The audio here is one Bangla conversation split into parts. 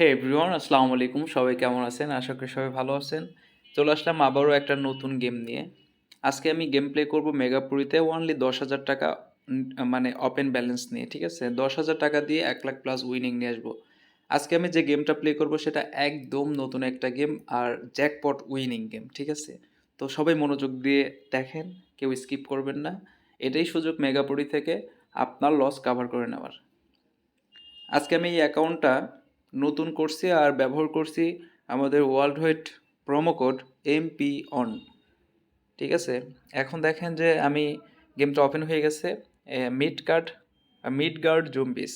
হে এভরিওয়ান আসসালামু আলাইকুম। সবাই কেমন আছেন? আশা করি সবাই ভালো আছেন। চলে আসলাম আবারও একটা নতুন গেম নিয়ে। আজকে আমি গেম প্লে করব মেগাপুরিতে ওনলি দশ হাজার টাকা মানে ওপেন ব্যালেন্স নিয়ে, ঠিক আছে? দশ হাজার টাকা দিয়ে এক লাখ প্লাস উইনিং নিয়ে আসব। আজকে আমি যে গেমটা প্লে করব সেটা একদম নতুন একটা গেম আর জ্যাকপট উইনিং গেম ঠিক আছে? তো সবাই মনোযোগ দিয়ে দেখেন, কেউ স্কিপ করবেন না। এটাই সুযোগ মেগাপুরি থেকে। আপনার লস কাভার করে নেওয়ার। আজকে আমি এই অ্যাকাউন্টটা নতুন করছি আর ব্যবহার করছি আমাদের world wide promo code MP on ঠিক আছে? এখন দেখেন যে আমি গেমটা ওপেন হয়ে গেছে Midgard mid guard zombies.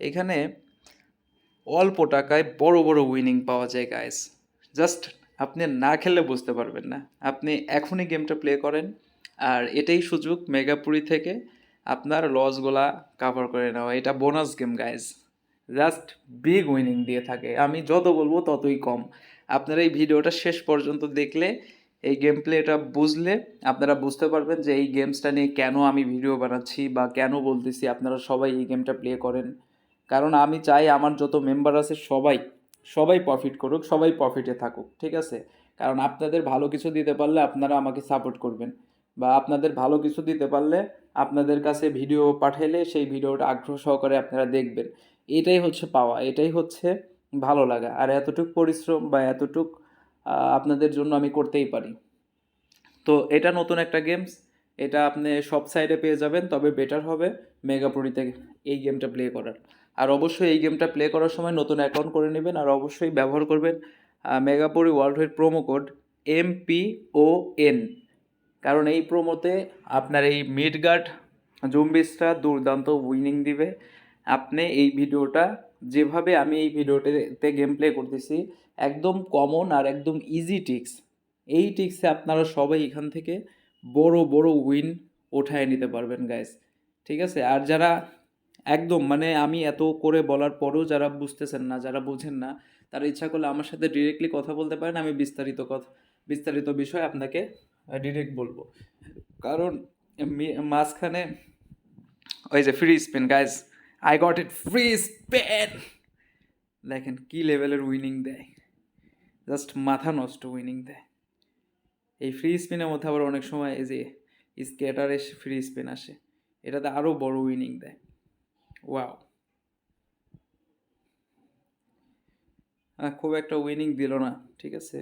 এখানে অল্প টাকায় বড় বড় উইনিং পাওয়া যায় গাইস জাস্ট আপনি না খেললে বুঝতে পারবেন না। আপনি এখনই গেমটা প্লে করেন, আর এটাই সুযোগ মেগাপুরি থেকে আপনার লসগুলা কাভার করে নেওয়া। এটা bonus game guys just big winning দিয়ে থাকে। আমি যত বলব ততই কম। আপনারা এই ভিডিওটা শেষ পর্যন্ত দেখলে, এই গেম প্লেটা বুঝলে, আপনারা বুঝতে পারবেন যে এই গেমসটা নিয়ে কেন আমি ভিডিও বানাচ্ছি বা কেন বলতেছি আপনারা সবাই এই গেমটা প্লে করেন। কারণ আমি চাই আমার যত মেম্বার আছে সবাই সবাই প্রফিট করুক, সবাই প্রফিটে থাকুক, ঠিক আছে? কারণ আপনাদের ভালো কিছু দিতে পারলে আপনারা আমাকে সাপোর্ট করবেন। বা আপনাদের ভালো কিছু দিতে পারলে আপনাদের কাছে ভিডিও পাঠাইলে সেই ভিডিওটা আগ্রহ সহকারে আপনারা দেখবেন। এটাই হচ্ছে পাওয়া, এটাই হচ্ছে ভালো লাগা। আর এতটুক পরিশ্রম বা এতটুক আপনাদের জন্য আমি করতেই পারি। তো এটা নতুন একটা গেমস এটা আপনি সব সাইডে পেয়ে যাবেন, তবে বেটার হবে মেগাপুরিতে এই গেমটা প্লে করার। আর অবশ্যই এই গেমটা প্লে করার সময় নতুন অ্যাকাউন্ট করে নেবেন, আর অবশ্যই ব্যবহার করবেন Megapari world wide promo code M P O N কারণ এই প্রোমোতে আপনার এই মিডগার্ড জুম্বিসটা দুর্দান্ত উইনিং দিবে। আপনি এই ভিডিওটা যেভাবে আমি এই ভিডিওটাতে গেম প্লে করতেছি, একদম কমন আর একদম ইজি টিক্স এই টিক্সে আপনারা সবাই এখান থেকে বড় বড় উইন ওঠায় নিতে পারবেন গাইস ঠিক আছে? আর যারা একদম মানে আমি এত করে বলার পরেও যারা বুঝতেছেন না, যারা বোঝেন না, তারা ইচ্ছা করলে আমার সাথে ডিরেক্টলি কথা বলতে পারেন, আমি বিস্তারিত কথা, বিস্তারিত বিষয় আপনাকে ডিরেক্ট বলব। কারণ মাঝখানে, ওই যে free spin guys I got it free spin দেখেন কি লেভেলের উইনিং দেয়। জাস্ট মাথা নষ্ট উইনিং দেয়। এই ফ্রি স্পিনের মধ্যে আবার অনেক সময় এই যে স্কেটার এসে ফ্রি স্পিন আসে। এটাতে আরও বড় উইনিং দেয়। ওয়াও খুব একটা উইনিং দিল না, ঠিক আছে?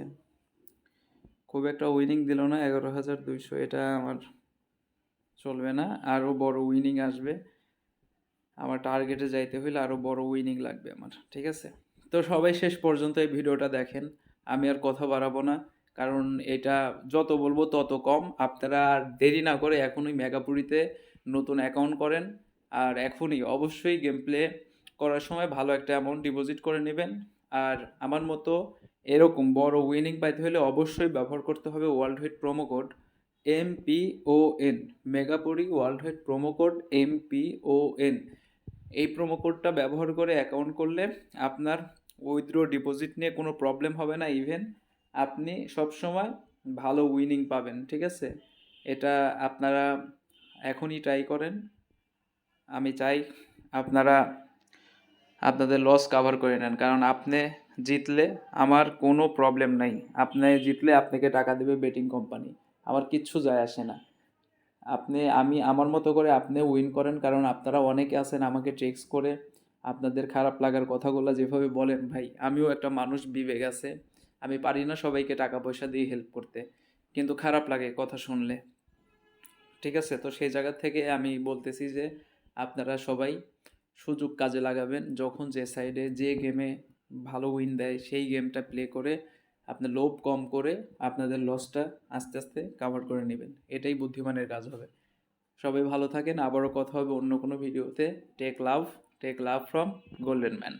খুব একটা উইনিং দিল না, এগারো হাজার দুইশো, এটা আমার চলবে না। আরও বড় উইনিং আসবে। আমার টার্গেটে যাইতে হলে আরও বড় উইনিং লাগবে আমার, ঠিক আছে? তো সবাই শেষ পর্যন্ত এই ভিডিওটা দেখেন, আমি আর কথা বাড়াবো না, কারণ এটা যত বলব তত কম। আপনারা আর দেরি না করে এখনই মেগাপুরিতে নতুন অ্যাকাউন্ট করেন, আর এখনই অবশ্যই গেম প্লে করার সময় ভালো একটা অ্যামাউন্ট ডিপোজিট করে নেবেন। আর আমার মতো এরকম বড় উইনিং পাইতে হলে অবশ্যই ব্যবহার করতে হবে world wide promo code M P O N Megapari world wide promo code M P O N এই প্রোমো কোডটা ব্যবহার করে অ্যাকাউন্ট করলে আপনার উইথড্র ডিপোজিট নিয়ে কোনো প্রবলেম হবে না ইভেন আপনি সবসময় ভালো উইনিং পাবেন, ঠিক আছে? এটা আপনারা এখনই ট্রাই করেন। আমি চাই আপনারা আপনাদের লস কাভার করে নেন, কারণ আপনি জিতলে আমার কোনো প্রবলেম নাই। আপনি জিতলে আপনাকে টাকা দেবে বেটিং কোম্পানি আমার কিচ্ছু যায় আসে না। আপনি, আমি, আমার মতো করে আপনি উইন করেন, কারণ আপনারা অনেকে আছেন আমাকে টেক্সট করে, আপনাদের খারাপ লাগার কথাগুলো যেভাবে বলেন, ভাই, আমিও একটা মানুষ বিবেক আছে, আমি পারি না সবাইকে টাকা পয়সা দিয়ে হেল্প করতে। কিন্তু খারাপ লাগে কথা শুনলে। ঠিক আছে? তো সেই জায়গা থেকে আমি বলতেছি যে, আপনারা সবাই সুযোগ কাজে লাগাবেন, যখন যে সাইডে যে গেমে ভালো উইন দেয়, সেই গেমটা প্লে করে আপনি লোভ কম করে আপনাদের লসটা আস্তে আস্তে কাভার করে নেবেন। এটাই বুদ্ধিমানের কাজ হবে। সবাই ভালো থাকেন। আবারও কথা হবে অন্য কোনো ভিডিওতে take love take love from golden man